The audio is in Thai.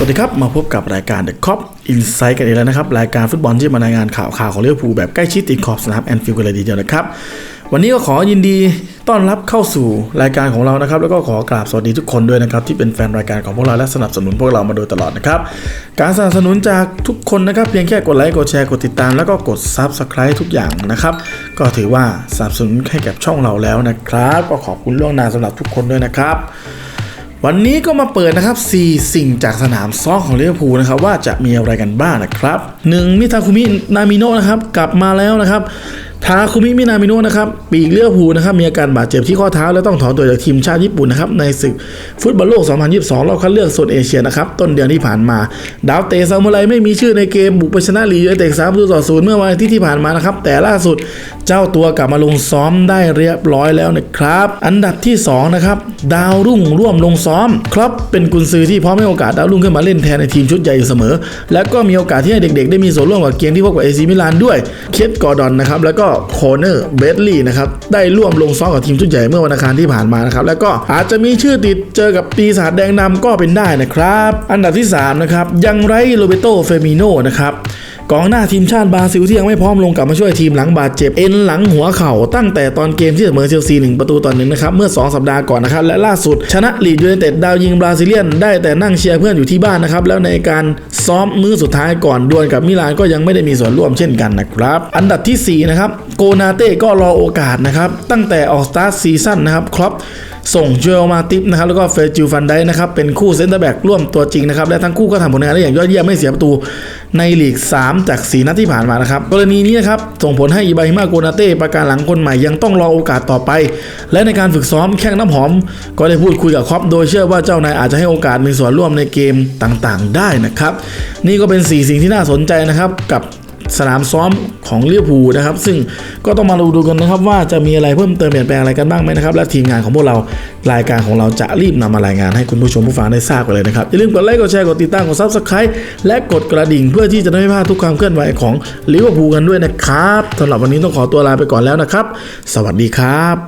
สวัสดีครับ มาพบกับรายการ The Cop Insight กันอีกแล้วนะครับ รายการฟุตบอลที่มารายงานข่าวข่าวของลิเวอร์พูแบบใกล้ชิดติดขอบสนามแอนฟิลด์กันเลยทีเดียวนะครับ วันนี้ก็ขอยินดีต้อนรับเข้าสู่รายการของเรานะครับ แล้วก็ขอกราบสวัสดีทุกคนด้วยนะครับ ที่เป็นแฟนรายการของพวกเราและสนับสนุนพวกเรามาโดยตลอดนะครับ การสนับสนุนจากทุกคนนะครับ เพียงแค่กดไลค์กดแชร์กดติดตามแล้วก็กด Subscribe ทุกอย่างนะครับ ก็ถือว่าสนับสนุนให้กับช่องเราแล้วนะครับ ก็ขอบคุณล่วงหน้าสำหรับทุกคนด้วยนะครับ วันนี้ก็มาเปิดนะครับ 4 สิ่งจากสนามซ้อมของลิเวอร์พูลนะครับว่าจะมีอะไรกันบ้างนะครับ 1. มิทาคุมินามิโนะนะครับกลับมาแล้วนะครับ ทาคุมิมินามิโนะนะครับปีกเลิเวอร์พูนะครับมีอาการบาดเจ็บที่ข้อเท้า และต้องถอนตัวจากทีมชาติญี่ปุ่นนะครับในศึกฟุตบอลโลก 2022 รอบคัดเลือกโซนเอเชียนะครับต้นเดือนที่ผ่านมา ดาวเตะซามูไรไม่มีชื่อในเกมบุกไปชนะลียูไนเต็ด3ประตูต่อศูนย์เมื่อวันอาทิตย์ที่ผ่านมานะครับแต่ล่าสุดเจ้าตัวกลับมาลงซ้อมได้เรียบร้อยแล้วนะครับ อันดับที่สองนะครับดาวรุ่งร่วมลงซ้อมครับเป็นกุนซือที่พร้อมให้โอกาสดาวรุ่งขึ้นมาเล่นแทนในทีมชุดใหญ่อยู่เสมอ และก็มีโอกาสที่ให้เด็ก ๆ ได้มีส่วนร่วมกับเกมที่พบกับเอซีมิลานด้วยเคทกอร์ดอนนะครับแล้วก็โคเนอร์เบดลีย์นะครับได้ร่วมลงซ้อมกับทีมชุดใหญ่เมื่อวันอังคารที่ผ่านมานะครับแล้วก็อาจจะมีชื่อติดเจอกับปีศาจแดงดำก็เป็นได้นะครับ อันดับที่สามนะครับยังไรโรเบโตเฟมิโนนะครับ กองหน้าทีมชาติบราซิลที่ยังไม่พร้อมลงกลับมาช่วยทีมหลังบาดเจ็บเอ็นหลังหัวเข่าตั้งแต่ตอนเกมที่เสมอเชลซีหนึ่งประตูต่อหนึ่งนะครับเมื่อ 2 สัปดาห์ก่อนนะครับและล่าสุดชนะลีดยูไนเต็ดดาวยิงบราซิเลียน ได้แต่นั่งเชียร์เพื่อนอยู่ที่บ้านนะครับแล้วในการซ้อมมือสุดท้ายก่อนดวลกับมิลานก็ยังไม่ได้มีส่วนร่วมเช่นกันนะครับอันดับทีสี่4นะครับโกนาเต้ก็รอโอกาสนะครับตั้งแต่ออกสตาร์ทซีซั่นนะครับครอปส่งเจลมาติปนะครับแล้วก็เฟรจิลฟันไดนะครับเป็นคู่เซนเตอร์แบ็กร่วมตัวจริงนะครับและทั้งคู่ก็ทำผลงานได้อย่างยอดเยี่ยมไม่เสียประตูในลีก 3 จาก 4 นัดที่ผ่านมานะครับ กรณีนี้นะครับ ส่งผลให้อิบาฮิมาโกนาเต้ประการหลังคนใหม่ยังต้องรอโอกาสต่อไป และในการฝึกซ้อมแข่งน้ำหอม ก็ได้พูดคุยกับครอปโดยเชื่อว่าเจ้านายอาจจะให้โอกาสมีส่วนร่วมในเกมต่างๆ ได้นะครับ นี่ก็เป็น 4 สิ่งที่น่าสนใจนะครับกับ สนามซ้อมของลิเลียพูนะครับ ซึ่งก็ต้องมาดูดูกันนะครับ ว่าจะมีอะไรเพิ่มเติมเปลี่ยนแปลงอะไรกันบ้างไหมนะครับ และทีมงานของพวกเรารายการของเราจะรีบนำมารายงานให้คุณผู้ชมผู้ฟังได้ทราบกันเลยนะครับอย่าลืมกดไลค์กดแชร์กดติดตามกดซับสไครต์และกดกระดิ่ง เพื่อที่จะได้ไม่พลาดทุกความเคลื่อนไหวของลิเลียพูกันด้วยนะครับสำหรับวันนี้ต้องขอตัวลาไปก่อนแล้วนะครับ สวัสดีครับ